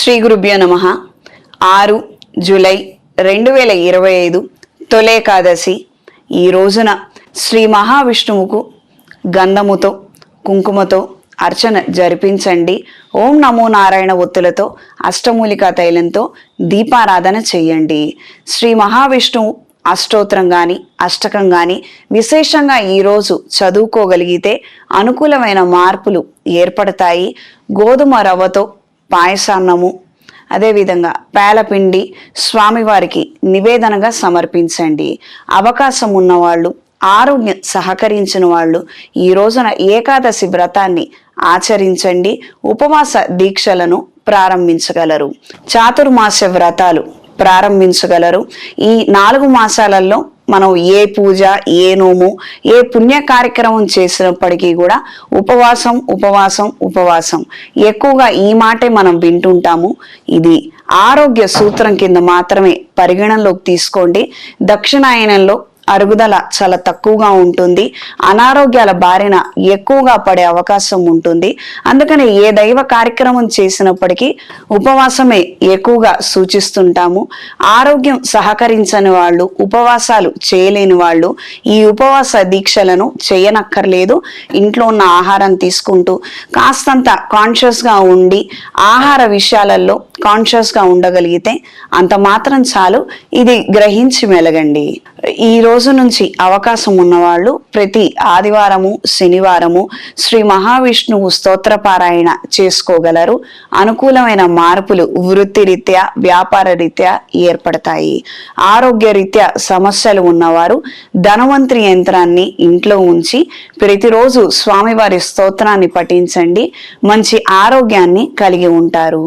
శ్రీ గురుభ్యో నమ. ఆరు జూలై రెండు వేల ఇరవై ఐదు తొలేకాదశి ఈ రోజున శ్రీ మహావిష్ణువుకు గంధముతో కుంకుమతో అర్చన జరిపించండి. ఓం నమో నారాయణ ఒత్తులతో అష్టమూలికా తైలంతో దీపారాధన చేయండి. శ్రీ మహావిష్ణువు అష్టోత్రం కానీ అష్టకం కానీ విశేషంగా ఈరోజు చదువుకోగలిగితే అనుకూలమైన మార్పులు ఏర్పడతాయి. గోధుమ రవ్వతో పాయసాన్నము. అదేవిధంగా పేలపిండి స్వామివారికి నివేదనగా సమర్పించండి. అవకాశం ఉన్నవాళ్ళు ఆరోగ్యం సహకరించిన వాళ్ళు ఈ రోజున ఏకాదశి వ్రతాన్ని ఆచరించండి. ఉపవాస దీక్షలను ప్రారంభించగలరు. చాతుర్మాస వ్రతాలు ప్రారంభించగలరు. ఈ నాలుగు మాసాలలో మనం ఏ పూజ ఏ నోము ఏ పుణ్య కార్యక్రమం చేసినప్పటికీ కూడా ఉపవాసం ఉపవాసం ఉపవాసం. ఎక్కువగా ఈ మాటే మనం వింటుంటాము. ఇది ఆరోగ్య సూత్రం కింద మాత్రమే పరిగణనలోకి తీసుకోండి. దక్షిణాయనంలో అరుగుదల చాలా తక్కువగా ఉంటుంది. అనారోగ్యాల బారిన ఎక్కువగా పడే అవకాశం ఉంటుంది. అందుకని ఏ దైవ కార్యక్రమం చేసినప్పటికీ ఉపవాసమే ఎక్కువగా సూచిస్తుంటాము. ఆరోగ్యం సహకరించని వాళ్ళు ఉపవాసాలు చేయలేని వాళ్ళు ఈ ఉపవాస దీక్షలను చేయనక్కర్లేదు. ఇంట్లో ఉన్న ఆహారం తీసుకుంటూ కాస్తంత కాన్షియస్గా ఉండి ఆహార విషయాలలో కాన్షియస్గా ఉండగలిగితే అంత మాత్రం చాలు. ఇది గ్రహించి మెలగండి. ఈ రోజు నుంచి అవకాశం ఉన్నవాళ్ళు ప్రతి ఆదివారము శనివారము శ్రీ మహావిష్ణువు స్తోత్రపారాయణ చేసుకోగలరు. అనుకూలమైన మార్పులు వృత్తిరీత్యా వ్యాపార రీత్యా ఏర్పడతాయి. ఆరోగ్య రీత్యా సమస్యలు ఉన్నవారు ధనవంతరి యంత్రాన్ని ఇంట్లో ఉంచి ప్రతిరోజు స్వామివారి స్తోత్రాన్ని పఠించండి. మంచి ఆరోగ్యాన్ని కలిగి ఉంటారు.